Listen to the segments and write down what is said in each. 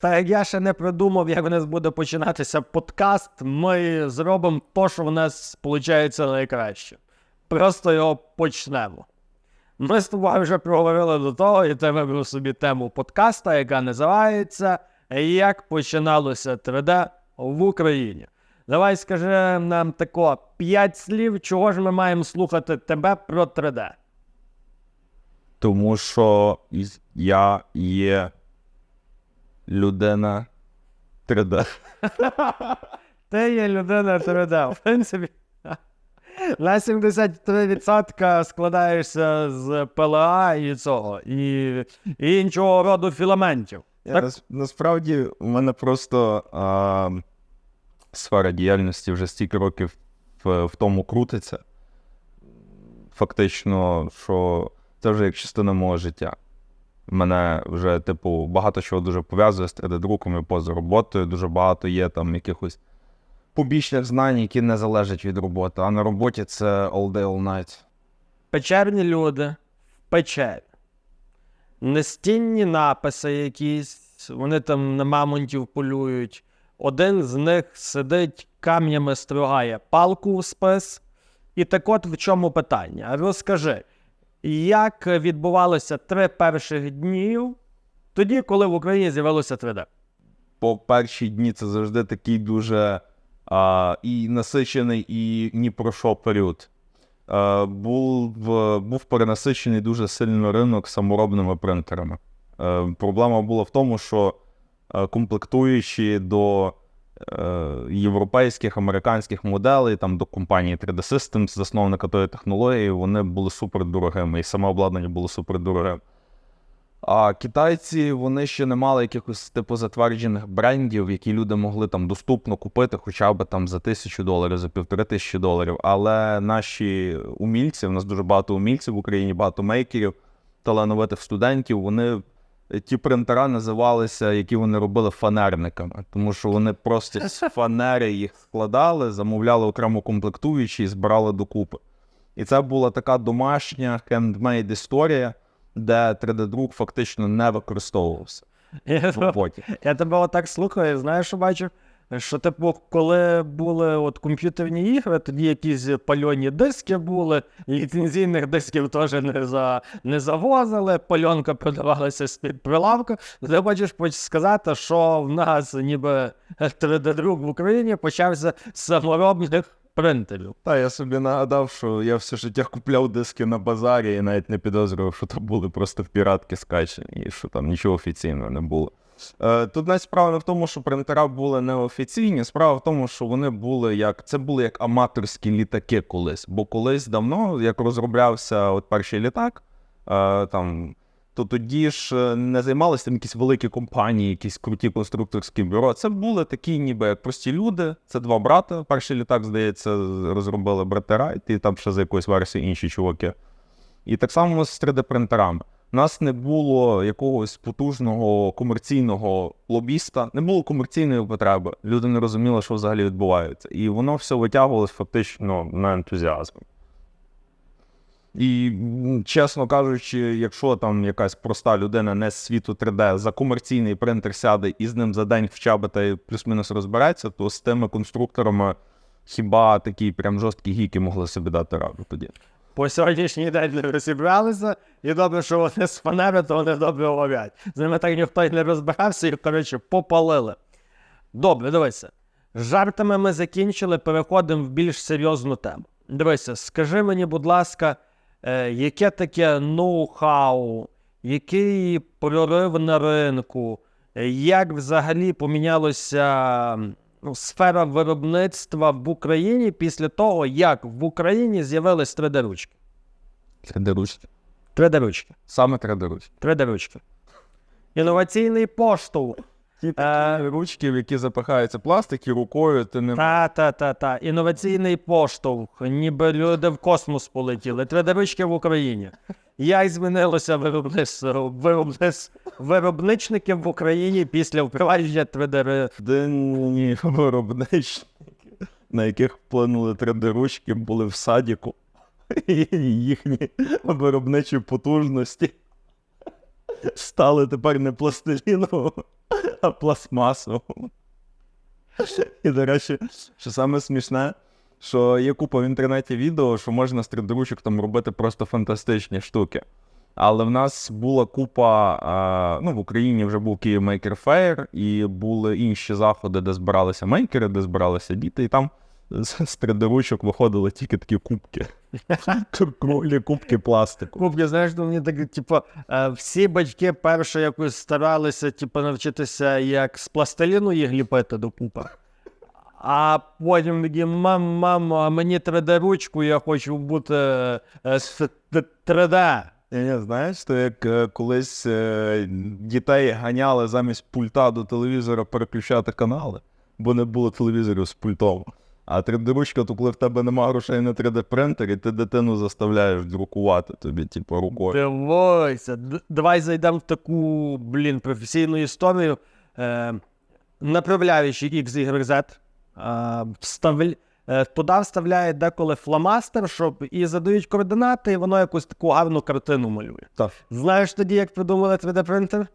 Та я ще не придумав, як у нас буде починатися подкаст, ми зробимо то, що в нас виходить найкраще. Просто його почнемо. Ми з тобою вже проговорили до того, і ти вибрав собі тему подкаста, яка називається Як починалося 3D в Україні. Давай скажи нам тако п'ять слів, чого ж ми маємо слухати тебе про 3D. Тому що я є людина 3D. Ти є людина 3D. В принципі, на 73% складаєшся з ПЛА і цього, і, і іншого роду філаментів. Так? Насправді, у мене просто а, сфера діяльності вже стільки років в, в тому крутиться. Фактично, що це вже як частина мого життя. Мене вже, типу, багато чого дуже пов'язує з 3D-друком і поза роботою. Дуже багато є там якихось побічних знань, які не залежать від роботи. А на роботі це all day, all night. Печерні люди в печері. Нестінні написи якісь, вони там на мамонтів полюють. Один з них сидить камнями стругає палку в спис. І так от в чому питання? Розкажи, як відбувалося три перших днів тоді, коли в Україні з'явилося 3D? по перші дні це завжди такий дуже а, і насичений, і ні про що період. А, був, був перенасичений дуже сильно ринок саморобними принтерами. Е, проблема була в тому, що е, комплектуючі до європейських, американських моделей, там до компанії 3D Systems, засновника тої технології, вони були супердорогими, і саме обладнання було супердорогим. А китайці вони ще не мали якихось типу затверджених брендів, які люди могли там доступно купити, хоча б там за тисячу доларів, за півтори тисячі доларів. Але наші умільці, в нас дуже багато умільців в Україні, багато мейкерів, талановитих студентів, вони ті принтера називалися, які вони робили фанерниками, тому що вони просто з фанери їх складали, замовляли окремо комплектуючі і збирали докупи. І це була така домашня хендмейд історія, де 3D-друк фактично не використовувався роботі. Я тебе отак слухаю, знаєш, що бачив? Що, типу, коли були от комп'ютерні ігри, тоді якісь пальоні диски були, ліцензійних дисків теж не, за, не завозили, пальонка продавалася з-під прилавка. Ти хочеш сказати, що в нас ніби 3D-друк в Україні почався з саморобних принтерів. Та я собі нагадав, що я все життя купляв диски на базарі і навіть не підозрював, що то були просто піратки скачені, і що там нічого офіційного не було. Е, тут навіть справа не в тому, що принтера були неофіційні, справа в тому, що вони були як це були як аматорські літаки колись. Бо колись давно, як розроблявся от перший літак, е, там. То тоді ж е, не займалися якісь великі компанії, якісь круті конструкторські бюро. Це були такі, ніби як прості люди. Це два брата. Перший літак, здається, розробили брати Райт, і там ще за якоюсь версією інші чуваки. І так само з 3D-принтерами. У нас не було якогось потужного комерційного лобіста, не було комерційної потреби. Люди не розуміли, що взагалі відбувається. І воно все витягувалось фактично на ентузіазмі. І, чесно кажучи, якщо там якась проста людина не з світу 3D за комерційний принтер сяде і з ним за день в чаби і плюс-мінус розбереться, то з тими конструкторами хіба такі прям жорсткі гіки могли собі дати раду тоді. По сьогоднішній день не розібралися, і добре, що вони з фанери, то вони добре ловлять. З ними так ніхто й не розбирався, і, коротше, попалили. Добре, дивися. Жартами ми закінчили, переходимо в більш серйозну тему. Дивися, скажи мені, будь ласка, е, яке таке ноу-хау, який прорив на ринку, як взагалі помінялося ну, сфера виробництва в Україні після того, як в Україні з'явились 3D-ручки? 3D-ручки. 3D-ручки. Саме 3D-ручки. 3D-ручки. Інноваційний поштовх. Ті Е, такі ручки, в які запихаються пластик, і рукою ти не Та, та, та, та. Інноваційний поштовх, ніби люди в космос полетіли. 3D-ручки в Україні. Як змінилося виробництво, виробниц, виробничники в Україні після впровадження 3D? Денні виробничники, на яких вплинули 3D-ручки, були в садіку. І їхні виробничі потужності стали тепер не пластиліном, а пластмасову. І, до речі, що саме смішне, що є купа в інтернеті відео, що можна з тридоручок там робити просто фантастичні штуки. Але в нас була купа, ну в Україні вже був Київ Maker Fair, і були інші заходи, де збиралися мейкери, де збиралися діти, і там з, з тридоручок виходили тільки такі кубки. Круглі кубки пластику. Кубки, знаєш, ну, мені так, типу, е, всі батьки перше якось старалися, типу, навчитися, як з пластиліну їх ліпити до купа. А потім такі, мам, мамо, а мені 3D-ручку, я хочу бути е, з 3D. Ні, ні, знаєш, то як е, колись е, дітей ганяли замість пульта до телевізора переключати канали, бо не було телевізорів з пультом. А 3D-ручка, то коли в тебе немає грошей на 3D-принтері, ти дитину заставляєш друкувати тобі, типу, рукою. Дивися, давай зайдемо в таку, блін, професійну історію. Е, направляючи X, Y, Z, е, вставль... е, туди вставляє деколи фломастер, щоб і задають координати, і воно якусь таку гарну картину малює. Так. Знаєш тоді, як придумали 3D-принтер?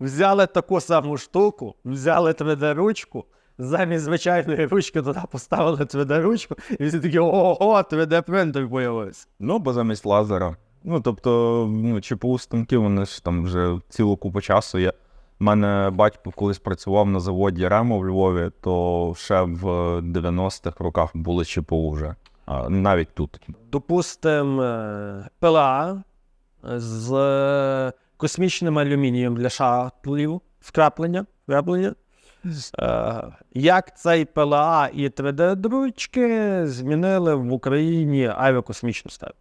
Взяли таку саму штуку, взяли 3D-ручку, замість звичайної ручки туди поставили 3D-ручку, і всі такі ого, 3D-принтер появився. Ну, бо замість лазера. Ну, тобто, ну, ЧПУ станки, вони ж там вже цілу купу часу є. У мене батько колись працював на заводі Ремо в Львові, то ще в 90-х роках були ЧПУ вже. А, навіть тут. допустим, е, ПЛА з е, космічним алюмінієм для шатлів, вкраплення. вкраплення. Е, Як цей ПЛА і 3D-дручки змінили в Україні авіакосмічну сферу?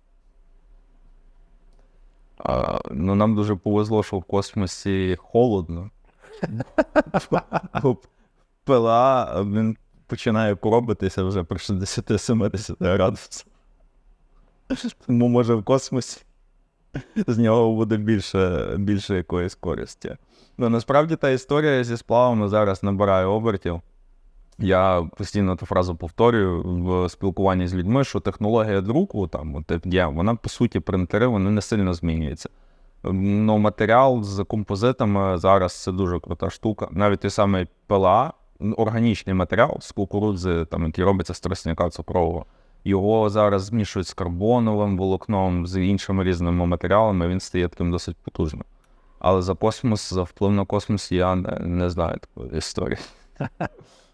А, ну, нам дуже повезло, що в космосі холодно. ПЛА він починає коробитися вже при 60-70 градусах. Тому може в космосі з нього буде більше, більше якоїсь користі. Ну, насправді та історія зі сплавами зараз набирає обертів. Я постійно ту фразу повторюю в спілкуванні з людьми, що технологія друку, там от є, вона по суті принтери, вони не сильно змінюються. Ну, матеріал з композитами зараз це дуже крута штука. Навіть той самий ПЛА, органічний матеріал з кукурудзи, там, який робиться з тростника цукрового. Його зараз змішують з карбоновим волокном, з іншими різними матеріалами, він стає таким досить потужним. Але за космос, за вплив на космос я не, не знаю такої історії.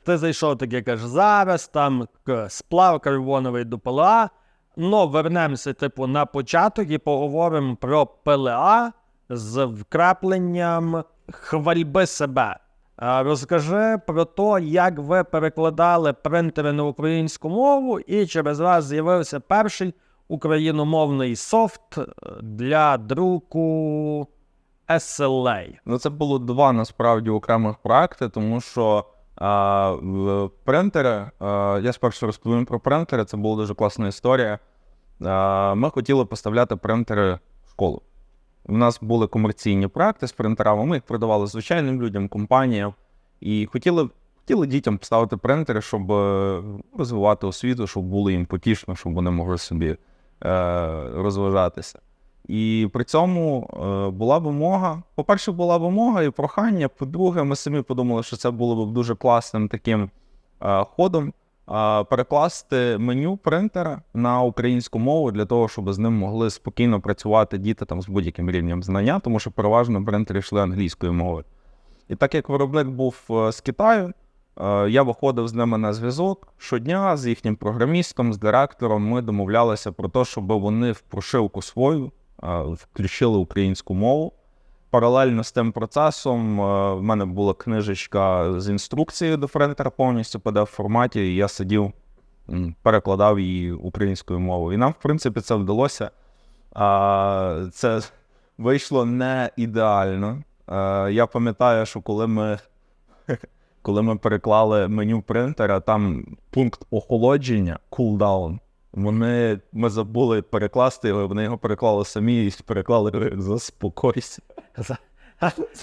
Ти зайшов таке, кажеш, зараз там сплав карбоновий до ПЛА. Ну, вернемося, типу, на початок і поговоримо про ПЛА з вкрапленням хвальби себе. Розкажи про те, як ви перекладали принтери на українську мову, і через вас з'явився перший україномовний софт е, для друку SLA. Ну, це було два насправді окремих проекти, тому що а, принтери, а, я спершу розповім про принтери, це була дуже класна історія. А, ми хотіли поставляти принтери в школу. У нас були комерційні проекти з принтерами, ми їх продавали звичайним людям, компаніям, і хотіли, хотіли дітям поставити принтери, щоб е, розвивати освіту, щоб було їм потішно, щоб вони могли собі е, розважатися. І при цьому е, була вимога. По-перше, була вимога і прохання. По-друге, ми самі подумали, що це було б дуже класним таким е, ходом перекласти меню принтера на українську мову для того, щоб з ним могли спокійно працювати діти там з будь-яким рівнем знання, тому що переважно принтери йшли англійською мовою. І так як виробник був е, з Китаю, е, я виходив з ними на зв'язок щодня з їхнім програмістом, з директором. Ми домовлялися про те, щоб вони в прошивку свою е, включили українську мову. Паралельно з тим процесом е, в мене була книжечка з інструкцією до принтера повністю pdf форматі, і я сидів, перекладав її українською мовою. І нам, в принципі, це вдалося. Це вийшло не ідеально. Е, Я пам'ятаю, що коли ми, коли ми переклали меню принтера, там пункт охолодження, cooldown, вони, ми забули перекласти його, вони його переклали самі і переклали заспокойся.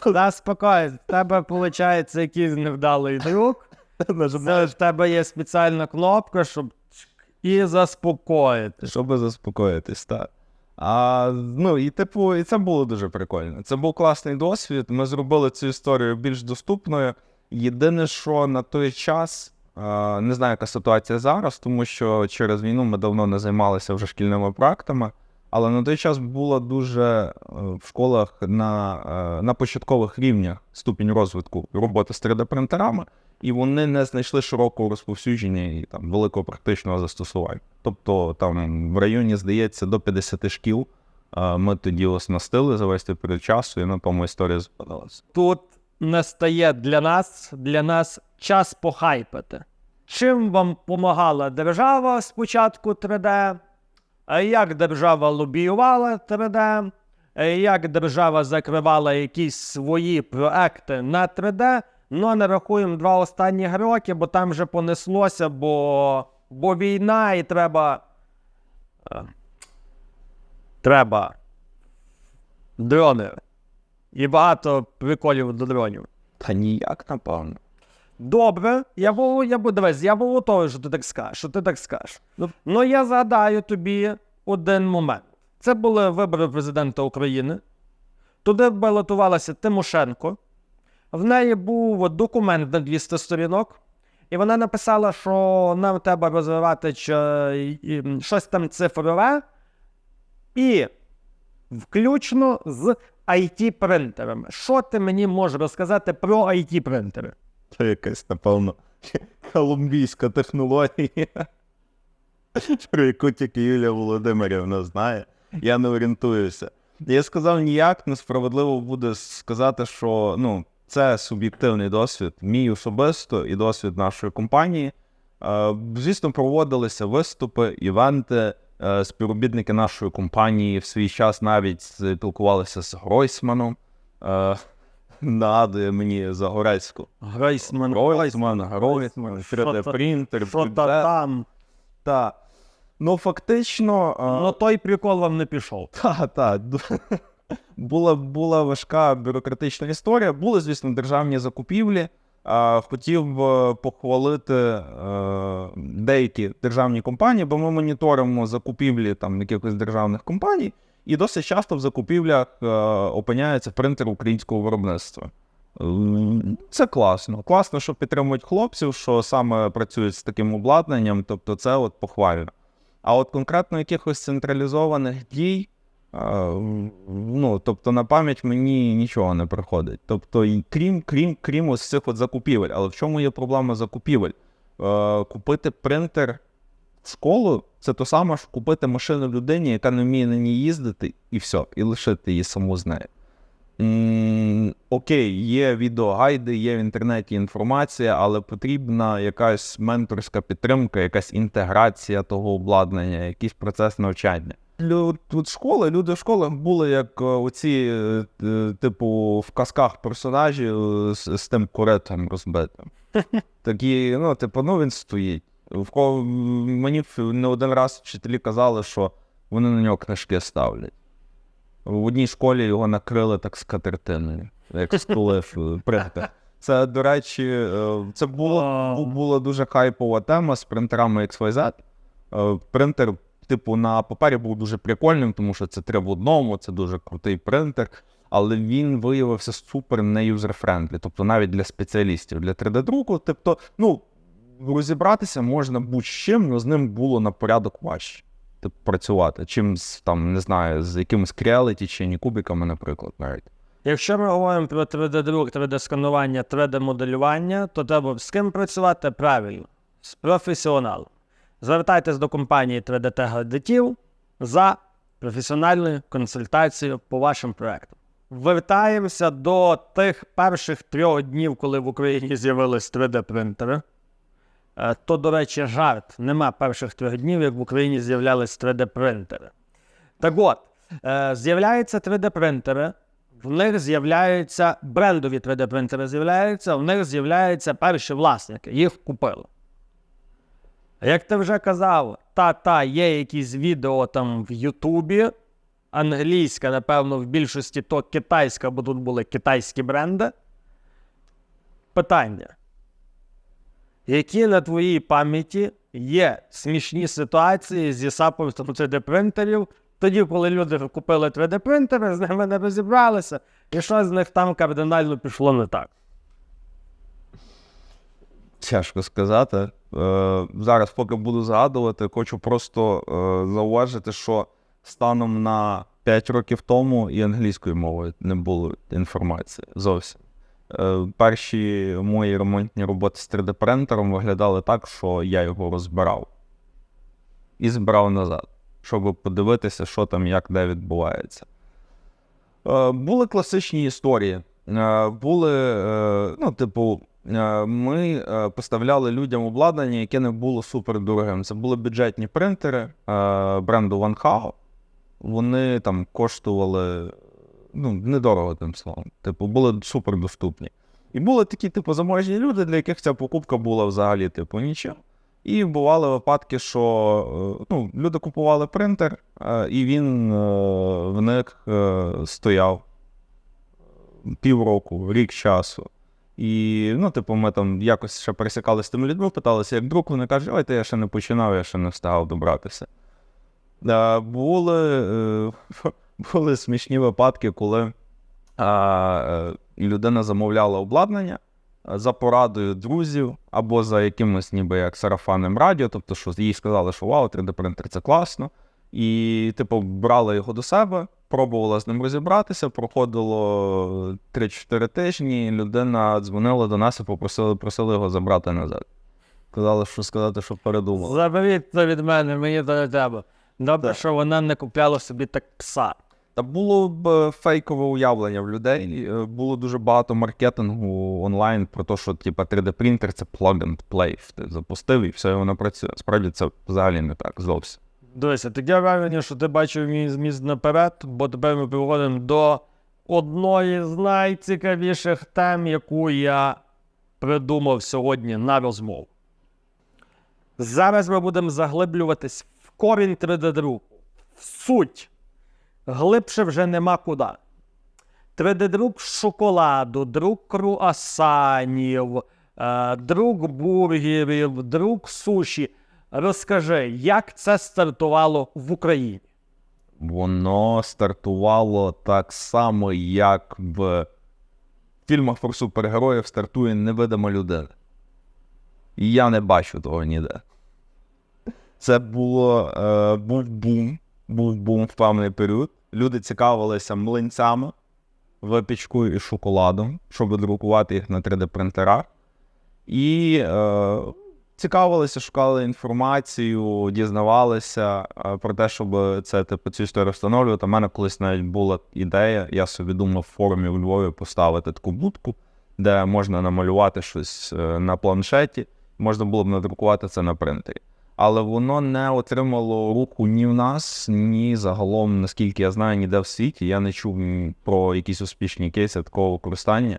Заспокойся, в тебе виходить якийсь невдалий друг. В тебе є спеціальна кнопка, щоб і заспокоїти. Щоб заспокоїтись, так. А, ну, і, типу, і це було дуже прикольно. Це був класний досвід. Ми зробили цю історію більш доступною. Єдине, що на той час, не знаю, яка ситуація зараз, тому що через війну ми давно не займалися вже шкільними проектами. Але на той час було дуже е, в школах на, е, на початкових рівнях ступінь розвитку роботи з 3D-принтерами, і вони не знайшли широкого розповсюдження і там великого практичного застосування. Тобто там в районі, здається, до 50 шкіл е, ми тоді оснастили за весь той період часу, і на тому історія зупинилася. Тут настає для нас, для нас час похайпити. Чим вам допомагала держава спочатку 3D? Як держава лобіювала 3D? Як держава закривала якісь свої проекти на 3D? Ну, не рахуємо два останні роки, бо там вже понеслося, бо, бо війна і треба. е, Треба дрони. І багато приколів до дронів. Та ніяк, напевно. Добре, я був, я був, дивись, я був готовий, що ти так скажеш, що ти так скажеш. Ну, я згадаю тобі один момент. Це були вибори президента України. Туди балотувалася Тимошенко. В неї був документ на 200 сторінок, і вона написала, що нам треба розвивати щось там цифрове, і включно з IT-принтерами. Що ти мені можеш розказати про IT-принтери? Це якась, напевно, колумбійська технологія, про яку тільки Юлія Володимирівна знає. Я не орієнтуюся. Я сказав ніяк, несправедливо буде сказати, що ну, це суб'єктивний досвід, мій особисто і досвід нашої компанії. Е, Звісно, проводилися виступи, івенти. Е, Співробітники нашої компанії в свій час навіть спілкувалися з Гройсманом. Е, Нагадує мені Загорецьку. Грейсман. Гройсман, Гройсман, 3D-принтер, Що то там? Та. Ну, фактично, Ну той прикол вам не пішов. та, та, ду- була, була важка бюрократична історія. Були, звісно, державні закупівлі. А, хотів би похвалити е, деякі державні компанії, бо ми моніторимо закупівлі там якихось державних компаній, і досить часто в закупівлях е, опиняється принтер українського виробництва. Це класно. Класно, що підтримують хлопців, що саме працюють з таким обладнанням, тобто це от похвально. А от конкретно якихось централізованих дій, е, ну, тобто на пам'ять мені нічого не приходить. Тобто, і крім, крім, крім ось цих от закупівель. Але в чому є проблема закупівель? Е, купити принтер школу це то саме, що купити машину людині, яка не вміє на ній їздити, і все, і лишити її саму з нею. Окей, є відеогайди, є в інтернеті інформація, але потрібна якась менторська підтримка, якась інтеграція того обладнання, якийсь процес навчання. Лю- Тут школи, люди в школах були як е, оці, е, е, типу, в казках персонажі з, з тим куретом розбитим. Такі, ну, типу, ну він стоїть. В кого мені не один раз вчителі казали, що вони на нього книжки ставлять. В одній школі його накрили так скатертиною, як стулив принтер. Це, до речі, е, це було, бу- була дуже хайпова тема з принтерами XYZ. Е, Принтер, типу, на папері був дуже прикольним, тому що це три в одному, це дуже крутий принтер. Але він виявився супер не юзер-френдлі, тобто навіть для спеціалістів, для 3D-друку. Тобто, ну, розібратися можна будь-чим, але з ним було на порядок важче працювати, чим там, не знаю, з якимось Creality чи ні кубиками, наприклад, навіть. Якщо ми говоримо про 3D-друк, 3D-сканування, 3D-моделювання, то треба з ким працювати правильно, з професіоналом. Звертайтесь до компанії 3D глядачів за професіональною консультацією по вашим проектам. Вертаємося до тих перших трьох днів, коли в Україні з'явились 3D-принтери. Е, То, до речі, жарт. Нема перших трьох днів, як в Україні з'являлись 3D-принтери. Так от, е, з'являються 3D-принтери, в них з'являються брендові 3D-принтери, з'являються, в них з'являються перші власники, їх купили. Як ти вже казав, та-та, є якісь відео там в Ютубі, англійська, напевно, в більшості то китайська, бо тут були китайські бренди. Питання. Які на твоїй пам'яті є смішні ситуації зі саппортом 3D принтерів Тоді, коли люди купили 3D-принтери, з ними не розібралися, і щось з них там кардинально пішло не так. Тяжко сказати. Е, зараз, поки буду згадувати, хочу просто е, зауважити, що станом на 5 років тому і англійською мовою не було інформації зовсім. Е, перші мої ремонтні роботи з 3D-принтером виглядали так, що я його розбирав і збирав назад, щоб подивитися, що там, як де відбувається. Е, були класичні історії. Е, були, ну, типу, ми поставляли людям обладнання, яке не було супердорогим. Це були бюджетні принтери бренду Ванхао. Вони там коштували ну, недорого, тим словом. Типу, були супердоступні. І були такі, типу, заможні люди, для яких ця покупка була взагалі, типу, нічого. І бували випадки, що е, ну, люди купували принтер, е, і він е, в них стояв півроку, рік часу. І, ну, типу, ми там якось ще пересікали з тими людьми, питалися, як друг, вони кажуть, ой, та я ще не починав, я ще не встигав добратися. Були, були смішні випадки, коли а, е, людина замовляла обладнання е, за порадою друзів або за якимось ніби як сарафанним радіо, тобто, що їй сказали, що вау, 3D-принтер це класно. І, типу, брали його до себе, пробувала з ним розібратися. Проходило 3-4 тижні. Людина дзвонила до нас і попросили просили його забрати назад. Казали, що сказати, що передумали. Заберіть це від мене, мені не треба. Добре, Так. що вона не купляла собі так пса. Та було б е, фейкове уявлення в людей. Е, Було дуже багато маркетингу онлайн про те, що типа 3D-принтер це plug and play. Ти запустив і все, і воно працює. Справді це взагалі не так зовсім. Дивися, таке враження, що ти бачив мій зміст наперед, бо тепер ми переходимо до одної з найцікавіших тем, яку я придумав сьогодні на розмову. Зараз ми будемо заглиблюватись в корінь 3D-друку, в суть. Глибше вже нема куди. 3D-друк шоколаду, друк круасанів, е, друк бургерів, друк суші. Розкажи, як це стартувало в Україні? Воно стартувало так само, як в фільмах про супергероїв стартує невидима людина. І я не бачу того ніде. Це було е, був бум, був бум в певний період. Люди цікавилися млинцями, випічкою і шоколадом, щоб друкувати їх на 3D-принтерах. І е, цікавилися, шукали інформацію, дізнавалися е, про те, щоб це типу цю історію встановлювати. У мене колись навіть була ідея, я собі думав в форумі у Львові поставити таку будку, де можна намалювати щось е, на планшеті, можна було б надрукувати це на принтері. Але воно не отримало руху ні в нас, ні загалом, наскільки я знаю, ніде в світі. Я не чув про якісь успішні кейси такого використання.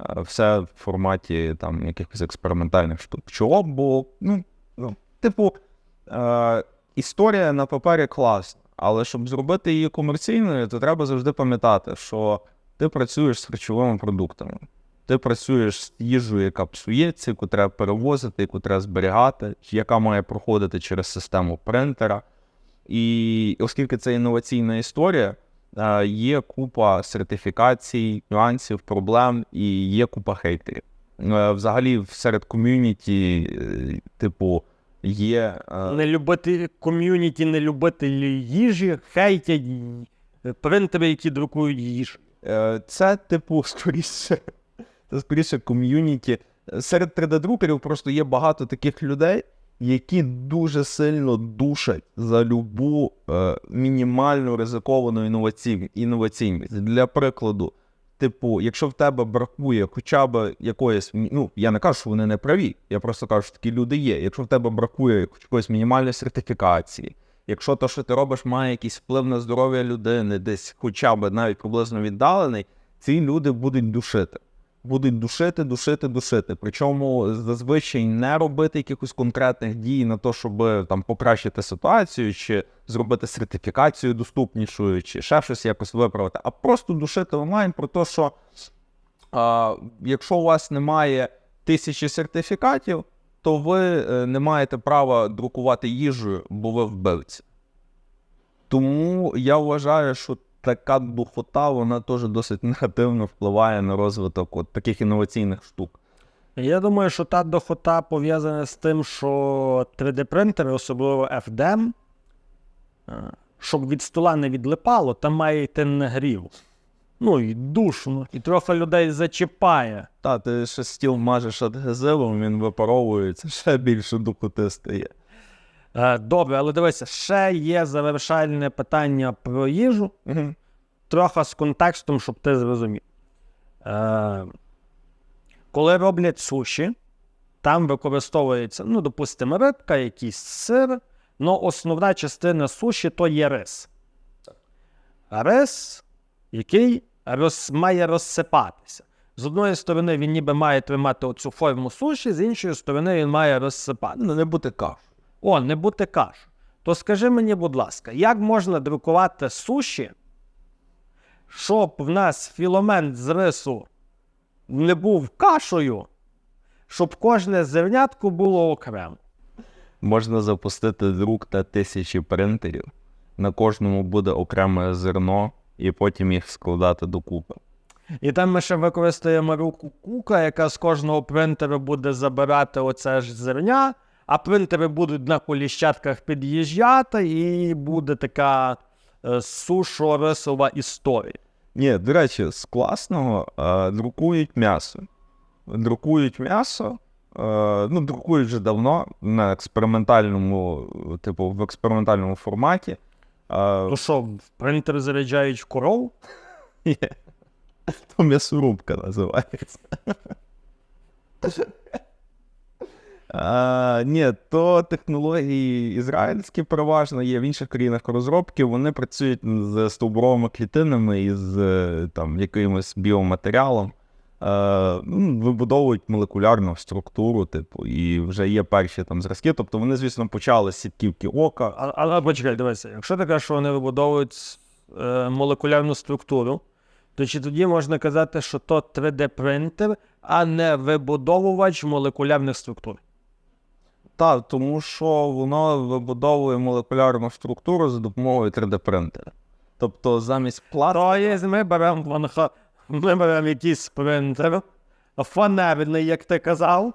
Е, Все в форматі там якихось експериментальних штук. Чого? Бо, ну, ну типу, е, історія на папері класна, але щоб зробити її комерційною, то треба завжди пам'ятати, що ти працюєш з харчовими продуктами. Ти працюєш з їжею, яка псується, яку треба перевозити, яку треба зберігати, яка має проходити через систему принтера. І оскільки це інноваційна історія, е, є купа сертифікацій, нюансів, проблем і є купа хейтерів. Е, Взагалі, серед ком'юніті, е, типу, є. Не любити ком'юніті, не любителі їжі, хейтять принтери, які друкують їжу. Це, типу, скоріше, це скоріше ком'юніті. Серед 3D-друкерів просто є багато таких людей, які дуже сильно душать за любу е, мінімальну ризиковану інноваційність. Для прикладу, типу, якщо в тебе бракує хоча б якоїсь, ну я не кажу, що вони не праві, я просто кажу, що такі люди є. Якщо в тебе бракує якоїсь мінімальної сертифікації, якщо те, що ти робиш, має якийсь вплив на здоров'я людини, десь хоча б навіть приблизно віддалений, ці люди будуть душити. Будуть душити, душити, душити. Причому зазвичай не робити якихось конкретних дій на те, щоб там покращити ситуацію, чи зробити сертифікацію доступнішою, чи ще щось якось виправити, а просто душити онлайн про те, що а, якщо у вас немає тисячі сертифікатів, то ви е, не маєте права друкувати їжу, бо ви вбивці. Тому я вважаю, що така духота, вона теж досить негативно впливає на розвиток от таких інноваційних штук. Я думаю, що та дохота пов'язана з тим, що 3D-принтери, особливо FDM, е, щоб від стола не відлипало, там має йти нагрів. Ну і душно, і трохи людей зачіпає. Та, ти ще стіл мажеш адгезивом, він випаровується, ще більше духоти стає. Е, Добре, але дивися, ще є завершальне питання про їжу, Угу. трохи з контекстом, щоб ти зрозумів. Е, коли роблять суші, там використовується, ну, допустимо, рибка, якийсь сир, але основна частина суші то є рис. Рис, який роз, має розсипатися. З одної сторони, він ніби має тримати оцю форму суші, з іншої сторони, він має розсипатися. Ну, не бути каш. О, не бути каш. То скажи мені, будь ласка, як можна друкувати суші, щоб в нас філамент з рису не був кашею, щоб кожне зернятко було окремо? Можна запустити друк та тисячі принтерів. На кожному буде окреме зерно, і потім їх складати докупи. І там ми ще використаємо руку кука, яка з кожного принтера буде забирати оце ж зерня, а принтери будуть на коліщатках під'їжджати, і буде така е, сушо-рисова історія. Ні, до речі, з класного е, друкують м'ясо. Друкують м'ясо. Е, ну, друкують вже давно на експериментальному, типу, в експериментальному форматі. Е, То що, в принтер заряджають в коров? Ні. То м'ясорубка називається. А, ні, то технології ізраїльські переважно є в інших країнах розробки. Вони працюють з стовбуровими клітинами і з е, там, якимось біоматеріалом. Е, ну, вибудовують молекулярну структуру, типу, і вже є перші там зразки. Тобто вони, звісно, почали з сітківки ока. А, але почекай, дивися, якщо ти що вони вибудовують е, молекулярну структуру, то чи тоді можна казати, що то 3D-принтер, а не вибудовувач молекулярних структур? Так, тому що воно вибудовує молекулярну структуру за допомогою 3D-принтера. Тобто замість пластика... То є, ми беремо ми беремо якийсь принтер, фанерний, як ти казав,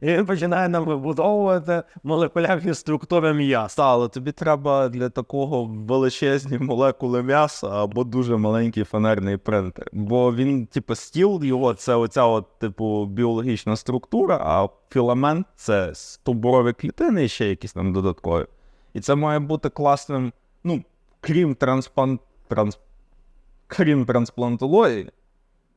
і він починає нам вибудовувати молекулярні структури м'яса. Але тобі треба для такого величезні молекули м'яса або дуже маленький фанерний принтер. Бо він, типу, стіл його це оця, от, типу, біологічна структура, а філамент це стовбурові клітини ще якісь там додаткові. І це має бути класним, ну, крім трансплант... транс... крім трансплантології,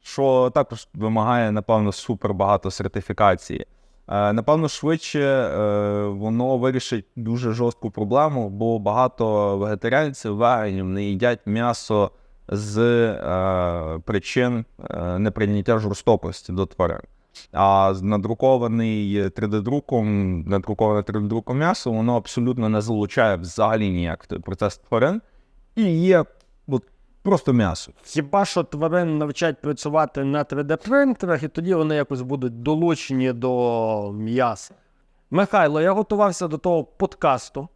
що також вимагає, напевно, супер багато сертифікації. Е, Напевно, швидше е, воно вирішить дуже жорстку проблему, бо багато вегетаріанців, веганів не їдять м'ясо з е, причин неприйняття жорстокості до тварин. А надрукований 3D-друком, надруковане 3D-друком м'ясо, воно абсолютно не залучає взагалі ніяк процес тварин і є просто м'ясо. Хіба що тварин навчать працювати на 3D-принтерах, і тоді вони якось будуть долучені до м'яса. Михайло, я готувався до того подкасту,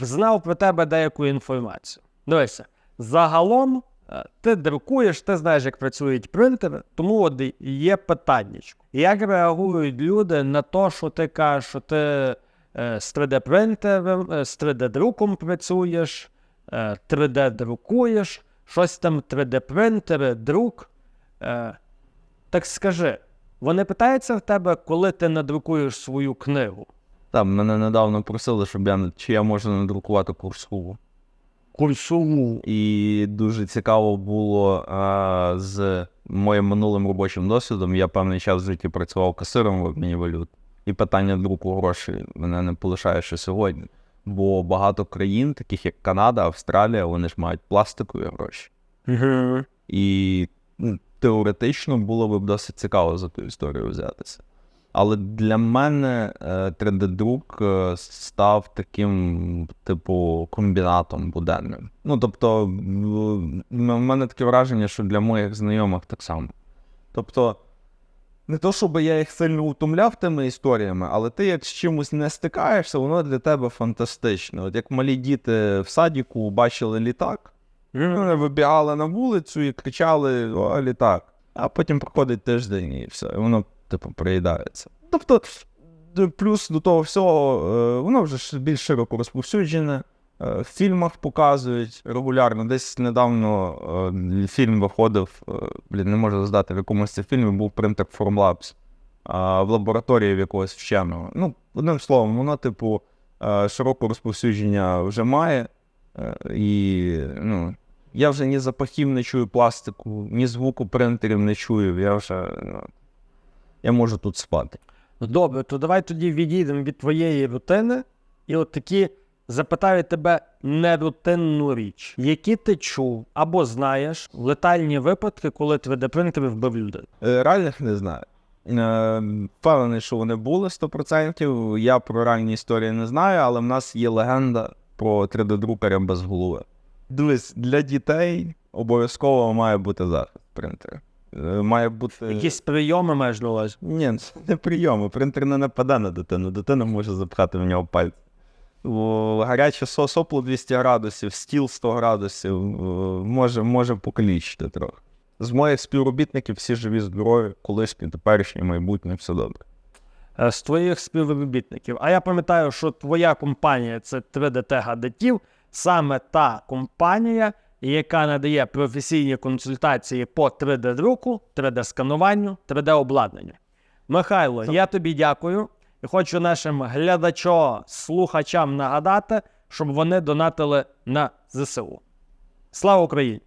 знав про тебе деяку інформацію. Дивися, загалом е, ти друкуєш, ти знаєш, як працюють принтери, тому от є питання. Як реагують люди на те, що ти кажеш, що ти е, з 3D-принтером, е, з 3D-друком працюєш, е, 3D-друкуєш, щось там 3D-принтери, друк. Е, так скажи, вони питаються в тебе, коли ти надрукуєш свою книгу? Там мене недавно просили, щоб я чи я можу надрукувати курсову. Курсову. І дуже цікаво було а, з моїм минулим робочим досвідом. Я певний час в житті працював касиром в обміні валют. І питання друку грошей мене не полишає ще сьогодні. Бо багато країн, таких як Канада, Австралія, вони ж мають пластикові гроші. І ну, теоретично було б досить цікаво за ту історію взятися. Але для мене е, 3D-друк е, став таким, типу, комбінатом буденним. Ну, тобто, в мене таке враження, що для моїх знайомих так само. Тобто, не то, щоб я їх сильно утомляв тими історіями, але ти як з чимось не стикаєшся, воно для тебе фантастично. От як малі діти в садіку бачили літак, вони вибігали на вулицю і кричали: О, літак. А потім проходить тиждень і все, і воно, типу, приїдається. Тобто, плюс до того всього, е, воно вже більш широко розповсюджене. Е, В фільмах показують регулярно. Десь недавно е, фільм виходив, е, блін, не можу здати, в якомусь з фільмів був принтер Formlabs в лабораторії в якогось вченого. Ну, одним словом, воно, типу, широке розповсюдження вже має. І ну, я вже ні запахів не чую пластику, ні звуку принтерів не чую. Я вже ну, я можу тут спати. Ну, Добре, то давай тоді відійдемо від твоєї рутини і от такі запитаю тебе нерутинну річ, які ти чув або знаєш летальні випадки, коли 3D-принтери вбив людей. Е, Реальних не знаю. Е, Впевнений, що вони були 100%. Я про реальні історії не знаю, але в нас є легенда про 3D-друкаря без голови. Дивись, для дітей обов'язково має бути захист принтера. Е, Має бути. Якісь прийоми маєш на увазі? Ні, це не прийоми. Принтер не нападе на дитину. Дитина може запхати в нього пальці. Гаряче со- сопло 200 градусів, стіл 100 градусів може, може покалічити трохи. З моїх співробітників всі живі, здорові, колишні, теперішні, майбутнє, все добре. Е, З твоїх співробітників. А я пам'ятаю, що твоя компанія це 3DT гадатів, саме та компанія, яка надає професійні консультації по 3D-друку, 3D-скануванню, 3D-обладнанню. Михайло, я тобі дякую і хочу нашим глядачам, слухачам нагадати, щоб вони донатили на ЗСУ. Слава Україні!